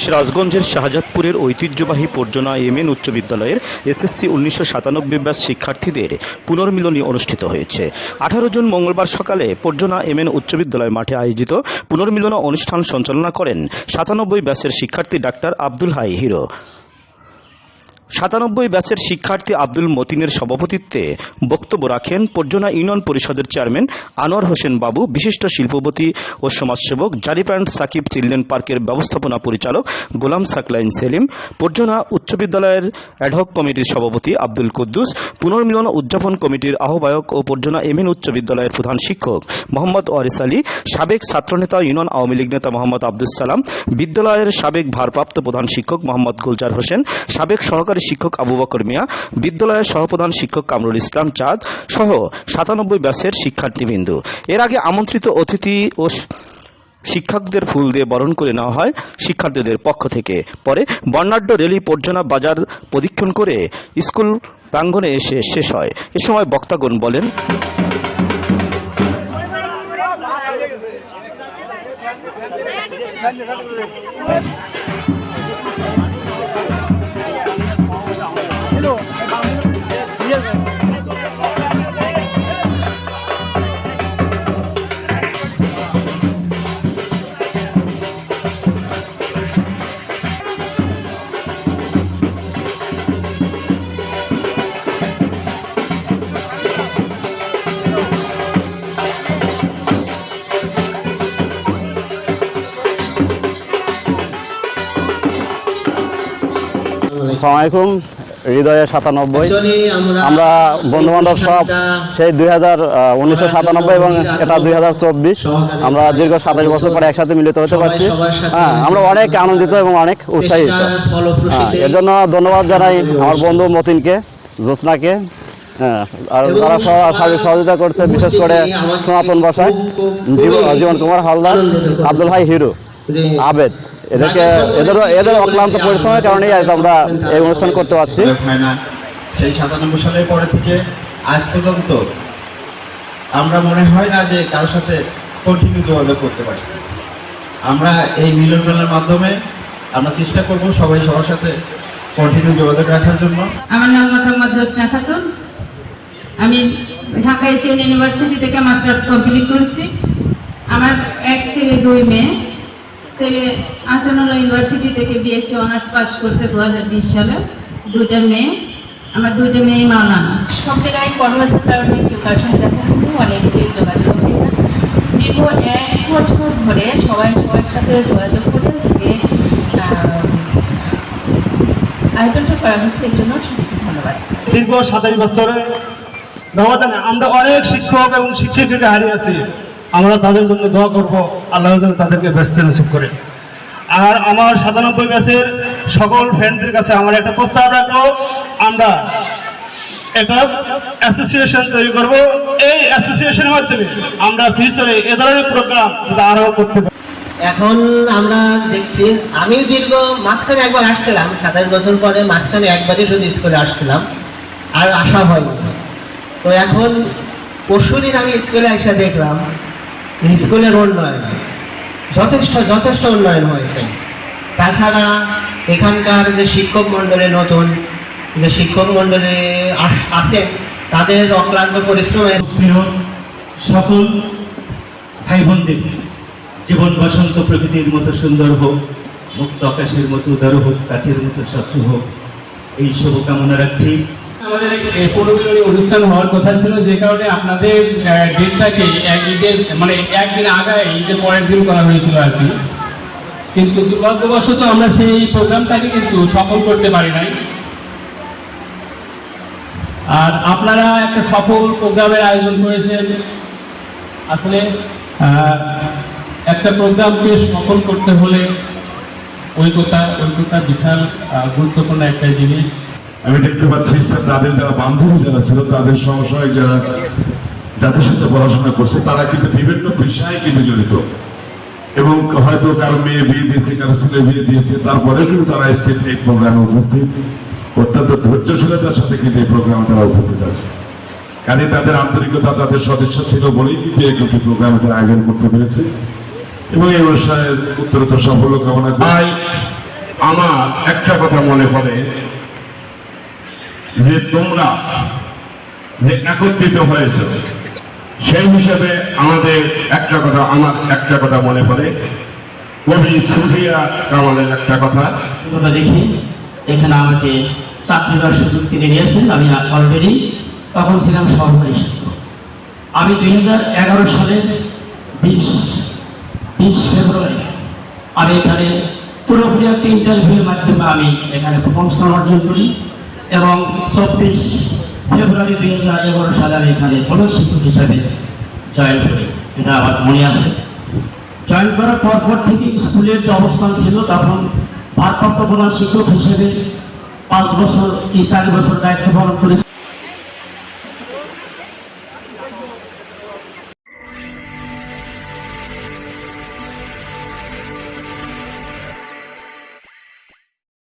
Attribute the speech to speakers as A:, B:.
A: সিরাজগঞ্জের শাহজাদপুরের ঐতিহ্যবাহী পর্যনা এমএন উচ্চ বিদ্যালয়ের এসএসসি উনিশশো সাতানব্বই ব্যাচ শিক্ষার্থীদের পুনর্মিলনী অনুষ্ঠিত হয়েছে। আঠারো জুন মঙ্গলবার সকালে পর্যনা এমএন উচ্চ বিদ্যালয় মাঠে আয়োজিত পুনর্মিলন অনুষ্ঠান সঞ্চালনা করেন সাতানব্বই ব্যাসের শিক্ষার্থী ডাক্তার আব্দুল হাই হিরো। সাতানব্বই ব্যাচের শিক্ষার্থী আব্দুল মতিনের সভাপতিত্বে বক্তব্য রাখেন পর্যনা ইউনিয়ন পরিষদের চেয়ারম্যান আনোয়ার হোসেন বাবু, বিশিষ্ট শিল্পপতি ও সমাজসেবক অ্যান্ড সাকিব চিলড্রেন পার্কের ব্যবস্থাপনা পরিচালক গোলাম সাকলাইন সেলিম পর্যনা উচ্চ বিদ্যালয়ের অ্যাডহক কমিটির সভাপতি আব্দুল কুদ্দুস, পুনর্মিলন উদযাপন কমিটির আহ্বায়ক ও পর্যনা এমএন উচ্চ বিদ্যালয়ের প্রধান শিক্ষক মোহাম্মদ ওয়ারিস আলী, সাবেক ছাত্রনেতা ইউনিয়ন আওয়ামী লীগ নেতা মোহাম্মদ আব্দুল সালাম, বিদ্যালয়ের সাবেক ভারপ্রাপ্ত প্রধান শিক্ষক মোহাম্মদ গুলজার হোসেন, সাবেক সহকারী শিক্ষক আবু বকর মিয়া, বিদ্যালয়ের সহপ্রধান শিক্ষক কামরুল ইসলাম চাঁদ সহ সাতানব্বই ব্যাচের শিক্ষার্থীবৃন্দ। এর আগে আমন্ত্রিত অতিথি ও শিক্ষকদের ফুল দিয়ে বরণ করে নেওয়া হয় শিক্ষার্থীদের পক্ষ থেকে। পরে বর্ণাঢ্য রেলি পর্যনা বাজার প্রদক্ষিণ করে স্কুল প্রাঙ্গণে এসে শেষ হয়। এ সময় বক্তাগণ বলেন
B: সালামালাইকুম হৃদয়ে সাতানব্বই। আমরা বন্ধু বান্ধব সব সেই দুই হাজার উনিশশো সাতানব্বই এবং এটা দুই হাজার চব্বিশ আমরা দীর্ঘ সাতাশ বছর পরে একসাথে মিলিত হতে পারছি। হ্যাঁ আমরা অনেক আনন্দিত এবং অনেক উৎসাহিত। হ্যাঁ এর জন্য ধন্যবাদ জানাই আমার বন্ধু মতিনকে জ্যোৎস্নাকে। হ্যাঁ আর তারা সার্বিক সহযোগিতা করছে বিশেষ করে সনাতন ভাষায় জীবন কুমার হালদার আব্দুল হাই হিরো আবেদ। এদেরকে এদের এদের অক্লান্ত পরিশ্রমের কারণেই আজ আমরা এই অনুষ্ঠান করতে পারছি।
C: সেই সাতানব্বই সালের পরে থেকে আজ পর্যন্ত আমরা মনে হয় না যে কারোর সাথে কন্টিনিউ যোগাযোগ করতে পারছি। আমরা এই মিলন মেলার মাধ্যমে আমরা চেষ্টা করব সবাই সবার সাথে কন্টিনিউ যোগাযোগ রাখার জন্য।
D: আমার নাম মোহাম্মদ জোসনা খাতুন আমি ঢাকা এশিয়ান ইউনিভার্সিটি থেকে মাস্টার্স কমপ্লিট করেছি। আমার এক ছেলে দুই মেয়ে। ছেলে আসেনুল্লাহ ইউনিভার্সিটি থেকে বিএসসি অনার্স পাস করছে দু হাজার বিশ সালে। দুইটা মেয়ে। আমার দুইটা মেয়ে মাওলানা। সব জায়গায় কর্মসূচির কারণে কেউ কারোর সঙ্গে দেখা অনেক যোগাযোগ হয়। না দীর্ঘ এক বছর ধরে সবাই সবার সাথে যোগাযোগ করে যে আয়োজনটা করা হচ্ছে এই জন্য সবাইকে ধন্যবাদ।
E: দীর্ঘ সাতাশ বছরে ব্যবধানে আমরা অনেক শিক্ষক এবং শিক্ষিকাকে হারিয়েছি। আমরা তাদের জন্য দোয়া করব, আল্লাহ যেন তাদেরকে ব্যস্ত নসিব করে। আর আমার সাতানব্বই ব্যাচের সকল ফ্রেন্ডদের কাছে আমার একটা প্রস্তাব রাখব। আমরা একটা অ্যাসোসিয়েশন তৈরি করব। এই অ্যাসোসিয়েশনের মাধ্যমে আমরা ফিউচারে এ ধরনের প্রোগ্রাম আরও করতে পারি।
F: এখন আমরা দেখছি, আমি দীর্ঘ মাঝখানে একবার আসছিলাম, সাতাশ বছর পরে মাঝখানে একবারই শুধু স্কুলে আসছিলাম, আর আসা হয়নি। তো এখন পরশু দিন আমি স্কুলে এসে দেখলাম স্কুলের উন্নয়ন যথেষ্ট যথেষ্ট উন্নয়ন হয়েছে। তাছাড়া এখানকার যে শিক্ষক মণ্ডলী নতুন, যে শিক্ষক মণ্ডলী আছেন তাদের অক্লান্ত পরিশ্রমের
G: প্রিয় সকল ভাই বোনদের জীবন বসন্ত প্রকৃতির মতো সুন্দর হোক, মুক্ত আকাশের মতো উদার হোক কাছের মতো স্বচ্ছ হোক, এই শুভকামনা রাখছি।
H: আমাদের অনুষ্ঠান হওয়ার কথা ছিল যে কারণে আপনাদের ডেটটাকে ঈদের মানে একদিন ঈদের পরের দিন করা হয়েছিল আর কি। কিন্তু দুর্ভাগ্যবশত আমরা সেই প্রোগ্রামটাকে কিন্তু সফল করতে পারি নাই। আর আপনারা একটা সফল প্রোগ্রামের আয়োজন করেছেন। আসলে একটা প্রোগ্রামকে সফল করতে হলে ঐক্যতা ঐক্যতা বিশাল গুরুত্বপূর্ণ একটা জিনিস।
I: আমি দেখতে পাচ্ছি তাদের যারা বান্ধবী যারা ছিল, তাদের সহসয় যারা যাদের সাথে পড়াশোনা করছে, তারা কিন্তু বিভিন্ন বিষয়ে কিন্তু জড়িত। এবং হয়তো কারও মেয়ে বিয়ে দিয়েছে, কারও ছেলে বিয়ে দিয়েছে তারপরে কিন্তু তারা স্টেজ এই প্রোগ্রামে উপস্থিত। অত্যন্ত ধৈর্যশীলতার সাথে কিন্তু এই প্রোগ্রামে তারা উপস্থিত আছে। কাজে তাদের আন্তরিকতা, তাদের সদস্য ছিল বলেই কিন্তু এই দুটি প্রোগ্রামে তারা আয়োজন করতে পেরেছে। এবং এই অনুষ্ঠানের উত্তরোত্তর সাফল্য কামনা করি।
J: আমার একটা কথা মনে পড়ে। যে তোমরা যে একত্রিত হয়েছ, সেই হিসাবে আমাদের একটা কথা, আমার একটা কথা মনে পড়ে। কবি সুফিয়া কামালের একটা কথা।
K: কথা দেখি, এখানে আমাকে চাকরি দেওয়ার সুযোগ তিনি নিয়েছেন, আমি অলরেডি তখন ছিলাম সহকারী আমি দুই হাজার এগারো সালের বিশ বিশ ফেব্রুয়ারি আমি এখানে পুরোপুরি একটা ইন্টারভিউর মাধ্যমে আমি এখানে প্রথম স্থান অর্জন করি। এবং চব্বিশ ফেব্রুয়ারি দুই হাজার এগারো সালে আমি এখানে প্রধান শিক্ষক হিসাবে জয়েন করি। এটা আমার মনে আছে। জয়েন করার পর পর থেকে স্কুলের যে অবস্থান ছিল, তখন ভারপ্রাপ্ত প্রধান শিক্ষক হিসেবে পাঁচ বছর কি চার বছর দায়িত্ব পালন করেছি।